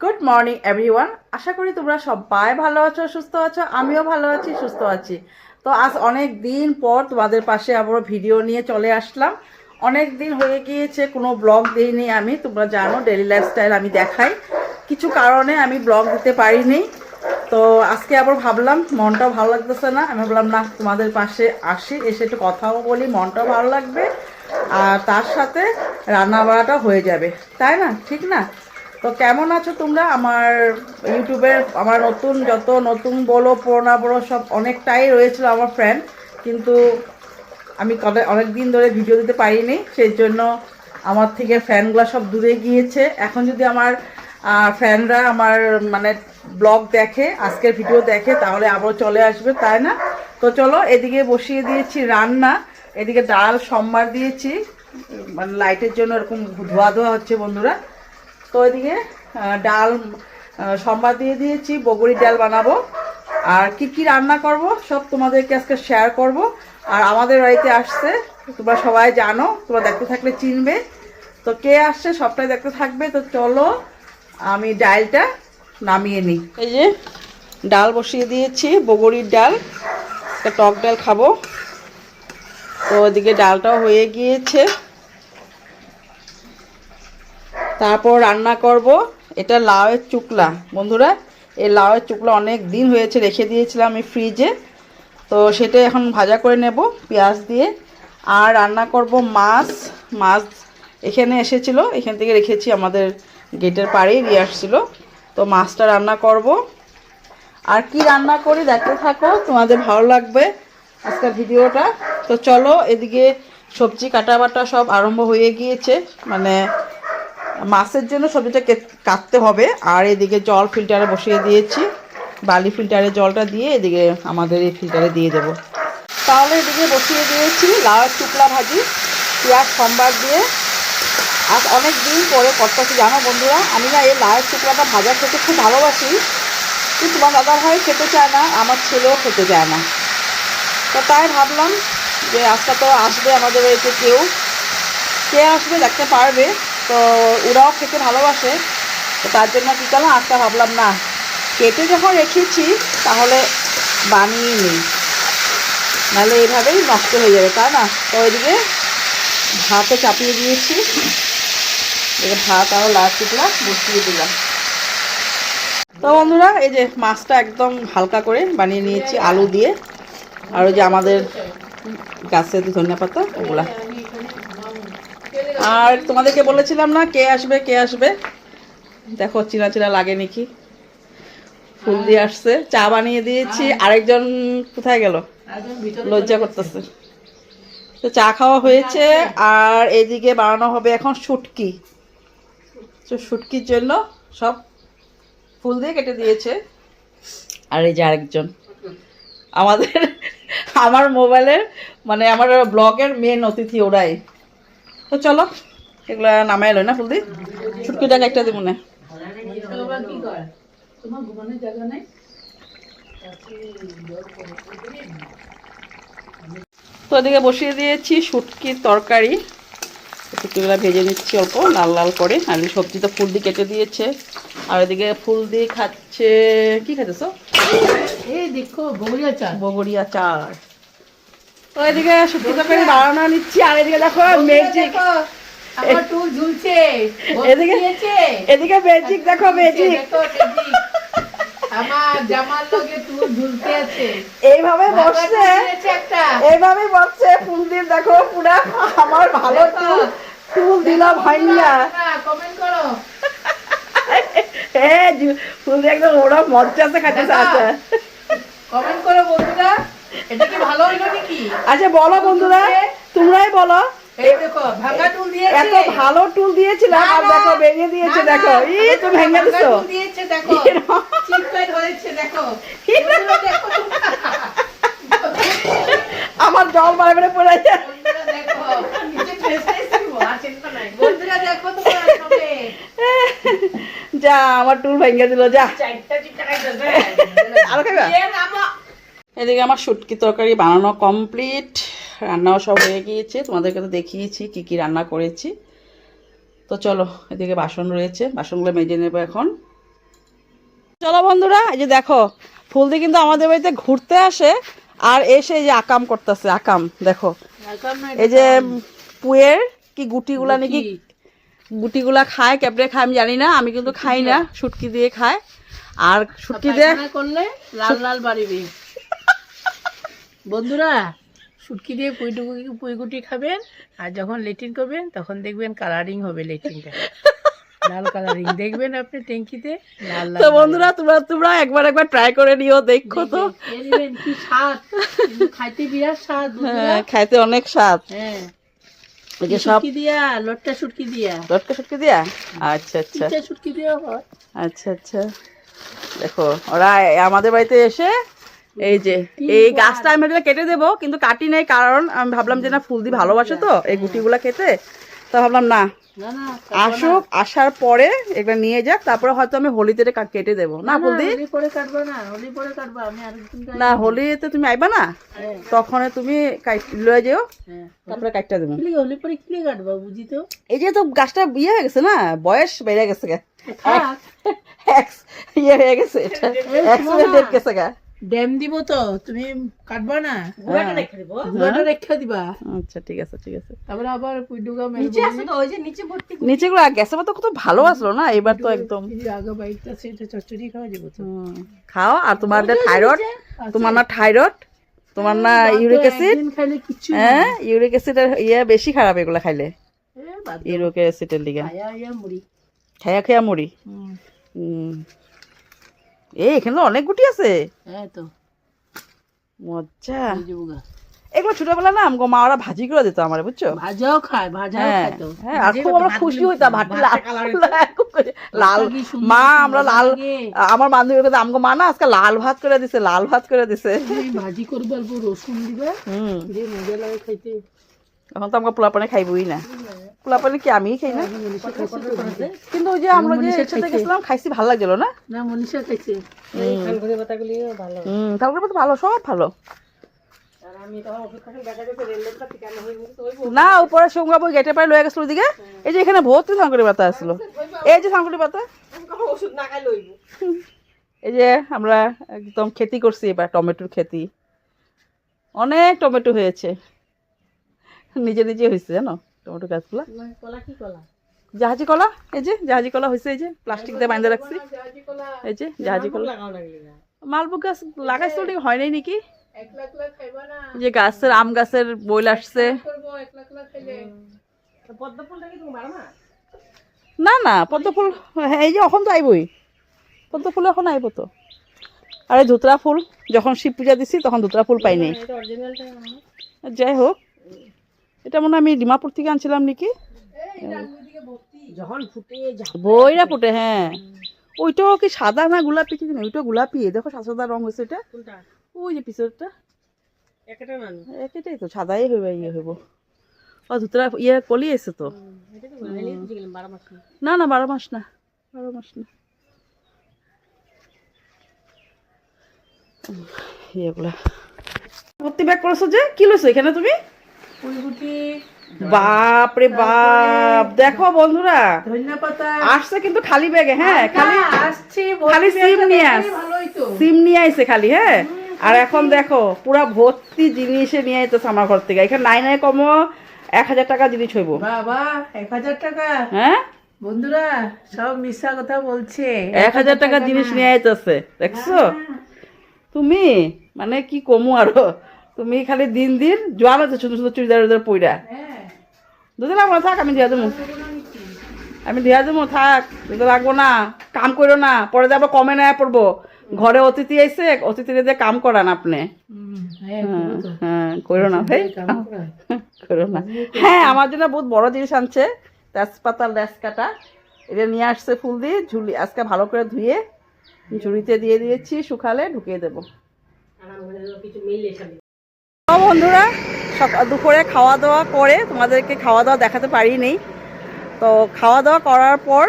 Good morning everyone আশা করি তোমরা সবাই ভালো আছো, সুস্থ আছো, আমিও ভালো আছি, সুস্থ আছি। তো আজ অনেক দিন পর তোমাদের পাশে আবারও ভিডিও নিয়ে চলে আসলাম। অনেক দিন হয়ে গিয়েছে, কোনো ব্লগ দিইনি আমি, তোমরা জানো ডেলি লাইফস্টাইল আমি দেখাই। কিছু কারণে আমি ব্লগ দিতে পারিনি। তো আজকে আবার ভাবলাম, মনটাও ভালো লাগতেছে না, আমি ভাবলাম, না, তোমাদের পাশে আসি, এসে একটু কথাও বলি, মনটাও ভালো লাগবে। আর তার সাথে রান্না বাড়াটা হয়ে যাবে। তাই না? ঠিক না? তো কেমন আছো তোমরা? আমার ইউটিউবের আমার নতুন যত নতুন বলো, পুরোনা বলো, সব অনেকটাই রয়েছিল আমার ফ্রেন্ড কিন্তু আমি অনেক দিন ধরে ভিডিও দিতে পারিনি, সেই জন্য আমার থেকে ফ্যানগুলো সব দূরে গিয়েছে। এখন যদি আমার ফ্যানরা আমার মানে ব্লগ দেখে, আজকের ভিডিও দেখে, তাহলে আবার চলে আসবে, তাই না? তো চলো, এদিকে বসিয়ে দিয়েছি রান্না। এদিকে ডাল, সম্বার দিয়েছি। মানে লাইটের জন্য এরকম ধোয়া ধোয়া হচ্ছে বন্ধুরা। তো ওইদিকে ডাল আহ, সম্বাদ দিয়ে দিয়েছি বগুড়ি ডাল বানাবো। আর কি কি রান্না করব সব তোমাদেরকে আজকে শেয়ার করব। আর আমাদের বাড়িতে আসছে তোমরা সবাই জানো তোমরা দেখতে থাকলে চিনবে। তো কে আসছে সবটাই দেখতে থাকবে। তো চলো আমি ডালটা নামিয়ে নিই। এই যে ডাল বসিয়ে দিয়েছি বগুড়ির ডাল। টক ডাল খাব। তো ওদিকে ডালটাও হয়ে গিয়েছে। তারপর রান্না করব। এটা লাউয়ের চুকলা। বন্ধুরা, এই লাউয়ের চুকলা অনেক দিন হয়েছে, রেখে দিয়েছিলাম আমি ফ্রিজে তো সেটা এখন ভাজা করে নেব পেঁয়াজ দিয়ে। আর রান্না করব মাছ। মাছ এখানে এসেছিল, এখান থেকে রেখেছি আমাদের গেটের পাড়েই, নিয়ে আসছিল। তো মাছটা রান্না করব। আর কি রান্না করি দেখতে থাকো, তোমাদের ভালো লাগবে আজকের ভিডিওটা। তো চলো এদিকে সবজি কাটা বাটা সব আরম্ভ হয়ে গিয়েছে। মানে মাছের জন্য সবজিটা কাটতে হবে। আর এদিকে জল ফিল্টারে বসিয়ে দিয়েছি। বালি ফিল্টারে জলটা দিয়ে এদিকে আমাদের এই ফিল্টারে দিয়ে দেবো। তাহলে এদিকে বসিয়ে দিয়েছি লাউয়ের টুকলা ভাজি, পেঁয়াজ, সম্বার দিয়ে। আজ অনেক দিন পরে করতেছি, জানো বন্ধুরা? আমি না এই লাউয়ের টুকলাটা ভাজা খেতে খুব ভালোবাসি। কিন্তু তোমার দাদা ভাই খেতে চায় না, আমার ছেলেও খেতে চায় না। তো তাই ভাবলাম যে আজকে তো আসবে আমাদের বাড়িতে কেউ। কে আসবে দেখতে পারবে। তো ওরাও খেতে ভালোবাসে, তো তার জন্য কী করলাম, আজকে ভাবলাম, না, কেটে যখন রেখেছি, তাহলে বানিয়ে নিই। নাহলে এইভাবেই নষ্ট হয়ে যাবে, তাই না? তো ওইদিকে ভাতও চাপিয়ে দিয়েছি। এবার ভাত আরও লাল টুকরা বসিয়ে দিলাম। তো বন্ধুরা, এই যে মাছটা একদম হালকা করে বানিয়ে নিয়েছি, আলু দিয়ে। আর ওই যে আমাদের গাছের ধনিয়া পাতা ওগুলা। আর তোমাদেরকে বলেছিলাম না কে আসবে কে আসবে? দেখো চিনা চিনা লাগে নাকি? ফুল দিয়ে আসছে। চা বানিয়ে দিয়েছি। আরেকজন কোথায় গেল? লজ্জা করতেছে। তো চা খাওয়া হয়েছে। আর এদিকে বানানো হবে এখন শুটকি। তো শুটকির জন্য সব ফুল দিয়ে কেটে দিয়েছে। আর এই যে আরেকজন। আমাদের আমার মোবাইলের মানে আমার ব্লগের মেন অতিথি ওরাই। তো চলো এগুলা নামাই এলো না ফুলদি। ছুটকিটাকে একটা দিব না। তো এদিকে বসিয়ে দিয়েছি শুটকির তরকারি। শুটকিগুলো ভেজে নিচ্ছি অল্প লাল লাল করে। আর সবজি তো ফুল দিয়ে কেটে দিয়েছে। আর এদিকে ফুল দিয়ে খাচ্ছে কি খাচ্ছ এই দেখো বগরিয়া চা বগরিয়া চার শুটকি তরকারি নিচ্ছি আর এদিকে দেখো ম্যাজিক আমার টুল ঝুলছে এদিকে এদিকে ম্যাজিক দেখো ম্যাজিক আমার জামার লগে টুল ঝুলতে আছে। এইভাবে বসছে। এইভাবে বসছে ফুল দিয়ে দেখো পুরা আমার ভালো চুল ফুল দিলাম ভাইয়া। কমেন্ট করো। হ্যাঁ জু- ফুল দিয়ে একদম ওরা খাচ্ছে আচ্ছা কমেন্ট করো বন্ধুরা এটা কি ভালো হইল নাকি? আচ্ছা বলো বন্ধুরা তোমরাই বলো। এত ভালো টুল দিয়েছিলাম আর দেখো ভেঙে দিয়েছে দেখো। ভেঙে দিছো। দিয়েছে ধরেছে। আমার জল মারে মারে পড়ে যায় যা আমার টুল ভেঙে দিল যা। আরও খাইবা? আমা এদিকে আমার শুটকি তরকারি বানানো কমপ্লিট রান্নাও সব হয়ে গিয়েছে। তোমাদেরকে তো দেখিয়েছি কি কি রান্না করেছি। তো চলো এদিকে বাসন রয়েছে। বাসনগুলো মেজে নেব এখন। চলো বন্ধুরা এই যে দেখো ফুলদি কিন্তু আমাদের বাড়িতে ঘুরতে আসে আর এসে এই যে আকাম করতেছে আকাম দেখো। এই যে পুয়ের কি গুটিগুলা নাকি? গুটিগুলা খায় ক্যাপড়ে খায় আমি জানি না আমি কিন্তু খাই না শুটকি দিয়ে খায়। আর শুটকি দিয়ে করলে লাল লাল বাড়িবে। বন্ধুরা শুটকি দিয়ে পুইটুকু পুইগুটি খাবেন আর যখন লেট্রিন করবেন তখন দেখবেন কালারিং হবে লেট্রিনটা। লাল কালারিং দেখবেন আপনি ট্যাঙ্কিতে লাল লাল তো বন্ধুরা তোমরা তোমরা একবার একবার ট্রাই করে নিও দেখো তো। কি স্বাদ। খাইতে বিরাট স্বাদ হ্যাঁ খাইতে অনেক স্বাদ। হ্যাঁ। শুটকি দিয়া লটকা শুটকি দিয়া। লটকা শুটকি দিয়া? আচ্ছা আচ্ছা। শুটকি দিয়া হয়। আচ্ছা আচ্ছা। দেখো ওরা আমাদের বাড়িতে এসে এই যে এই গাছটা আমি ভাবলাম কেটে দেবো কিন্তু কাটি নাই কারণ আমি ভাবলাম যে না ফুল দিয়ে ভালোবাসে তো এই গুটিগুলা খেতে তো ভাবলাম না আসুক আসার পরে এগুলো নিয়ে যাক তারপরে হয়তো আমি হোলিতে কেটে দেবো। না ফুল দি? হোলি না হোলিতে তুমি আইবা না? হ্যাঁ। তখন তুমি লয়ে যেও হ্যাঁ তারপরে কাটটা দেবো। এই যে তো গাছটা ইয়ে হয়ে গেছে না বয়স বেড়ে গেছে গা। ইয়ে হয়ে গেছে এটা এক্সিডেন্ট গেছে গা। ড্যাম দিব তো তুমি কাটবা না? হ্যাঁ। গুঁড়াটা রেখে দিবা। আচ্ছা ঠিক আছে ঠিক আছে। তারপরে আবার পুইডুগা নিচে গুলো গ্যাসের মতো কত ভালো আসলো না এবার তো একদম। আগে বাইকটা চচ্চড়ি খাওয়া যাব তো। খাও আর তোমার না থাইরয়েড তোমার না থাইরয়েড তোমার না ইউরিক অ্যাসিড। হ্যাঁ ইউরিক অ্যাসিড ইয়ে বেশি খারাপ এগুলো খাইলে। ইউরিক অ্যাসিডের লিগে। খায়া মুড়ি। খাইয়া খাইয়া মরি হুম, হুম। এই এখানে তো অনেক গুটি আছে। হ্যাঁ তো। মজা। এগুলো ছোটবেলা না আমগো মা ওরা ভাজি করে দিত আমার বুঝছ? ভাজাও খায় ভাজাও হ্যাঁ খায় হ্যাঁ আর খুব আমরা খুশি হইতাম ভাত লাল লাল। মা আমরা লাল আমার বান্ধবীর কথা আমগো মা না আজকে লাল ভাত করে দিছে লাল ভাত করে দিছে। ভাজি করব অল্প রসুন দিবা। হুম। যে মজা লাগে খাইতে। এখন তো আমাকে পোলাপানে খাইবই না। পোলাপানে কি আমিই খাই না। কিন্তু ওই যে আমরা যে একসাথে গেছিলাম খাইছি ভালো লাগছিল না? না মনীষা খাইছে। ভালো। হুম তারপরে তো ভালো সব ভালো। আমি না উপরে সঙ্গাবো গেটে পায়ে লয়ে গেছিল ওদিকে। এই যে এখানে ভর্তি সাংকুড়ি পাতা আসলো এই যে সাংকুড়ি পাতা। ওষুধ না খাই লইব? এই যে আমরা একদম খেতি করছি এবার টমেটোর খেতি। অনেক টমেটো হয়েছে। নিজে নিজে হয়েছে জানো? টমেটো গাছগুলা। কলা কি কলা? জাহাজি কলা এই যে জাহাজি কলা হয়েছে এই যে প্লাস্টিক দিয়ে বাঁধে রাখছি। এই যে জাহাজি কলা লাগাও মালভোগ গাছ লাগাইছিল ঠিক হয় নাই নাকি? যে গাছের আম গাছের বইল আসছে। না? না না পদ্ম ফুল হ্যাঁ এই যে এখন তো আইবই। পদ্ম ফুল এখন আইব তো। আর এই ধুতরা ফুল যখন শিব পূজা দিছি তখন ধুতরা ফুল পাইনি যাই হোক। এটা মনে হয় আমি ডিমাপুর থেকে আনছিলাম নাকি? যখন ফুটে যা বইরা ফুটে হ্যাঁ। ওইটাও কি সাদা না গোলাপি কি জানি? ওইটা গোলাপি। দেখো সাদা সাদা রং হয়েছে এটা। ওই যে পিছরটা একেটাই তো সাদাই হইব ইয়ে হইব। ও ধুতরা ইয়ে কলি এসে তো? না। না বারো মাস না। বারো মাস না। ইয়েগুলা ভর্তি ব্যাগ করেছ যে? কি লইছো এখানে তুমি? বাপ রে বাপ। দেখো বন্ধুরা আসছে কিন্তু খালি ব্যাগে হ্যাঁ খালি আসছে খালি সিম নিয়ে সিম নিয়ে আইছে খালি হ্যাঁ। আর এখন দেখো পুরা ভর্তি জিনিসে নিয়ে আইতেছে আমার ঘর থেকে। এখানে নাই নাই কমও এক হাজার টাকা জিনিস হইব। বাবা এক হাজার টাকা? হ্যাঁ? বন্ধুরা সব মিথ্যা কথা বলছে। এক হাজার টাকা জিনিস নিয়ে আইতেছে দেখছ? তুমি? মানে কি কমু আরও? তুমি খালি দিন দিন জোয়ান আছে ছোট ছোট চুড়িদার উড়িদার পইরা। হ্যাঁ। দুদিন না থাক আমি দিয়া দেবো। আমি দিয়া দেবো থাক দুদিন লাগবো না কাম করো না পরে যে আবার কমে নেওয়া পড়ব। ঘরে অতিথি আইছে অতিথিরে যে কাম করান আপনি। হ্যাঁ হ্যাঁ, হ্যাঁ করো না ভাই। করো না। হ্যাঁ আমার জন্য বহুত বড় জিনিস আনছে তেজপাতার লেস কাটা এটা নিয়ে আসছে ফুল দিয়ে ঝুলি আজকে ভালো করে ধুয়ে ঝুড়িতে দিয়ে দিয়েছি শুকালে ঢুকিয়ে দেবো। বন্ধুরা দুপুরে খাওয়া দাওয়া করে তোমাদেরকে খাওয়া দাওয়া দেখাতে পারিনি। তো খাওয়া দাওয়া করার পর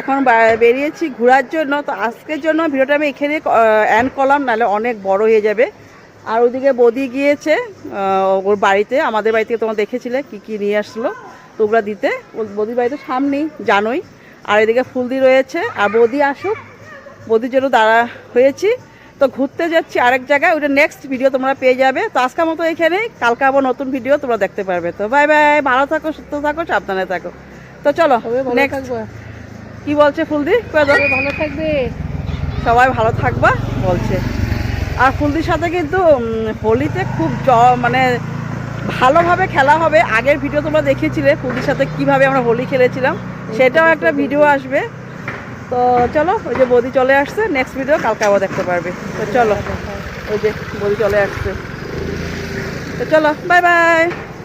এখন বেরিয়েছি ঘোরার জন্য। তো আজকের জন্য ভিডিওটা আমি এখানে অ্যান্ড করলাম, নাহলে অনেক বড় হয়ে যাবে। আর ওদিকে বদি গিয়েছে ওর বাড়িতে, আমাদের বাড়ি থেকে তোমার দেখেছিলে কি কি নিয়ে আসলো তো ওগুলা দিতে। ওর বদির বাড়িতে সামনেই, জানোই। আর এদিকে ফুলদি রয়েছে, আর বদি আসুক। বদির জন্য দাঁড়া হয়েছি। তো ঘুরতে যাচ্ছি আরেক জায়গায় ওটা নেক্সট ভিডিও তোমরা পেয়ে যাবে। তো আজকের মতো এখানেই কালকে আবার নতুন ভিডিও তোমরা দেখতে পারবে। তো বাই বাই ভালো থাকো সুস্থ থাকো সাবধানে থাকো। তো চলো নেক্সট কি বলছে ফুলদি? ভালো থাকবে। সবাই ভালো থাকবা বলছে। আর ফুলদির সাথে কিন্তু হোলিতে খুব জ মানে ভালোভাবে খেলা হবে। আগের ভিডিও তোমরা দেখেছিলে ফুলদির সাথে কীভাবে আমরা হোলি খেলেছিলাম সেটাও একটা ভিডিও আসবে। তো চলো, ওই যে বৌদি চলে আসছে নেক্সট ভিডিও কালকে আবার দেখতে পারবে। তো চলো, ওই যে বৌদি চলে আসছে। তো চলো বাই বাই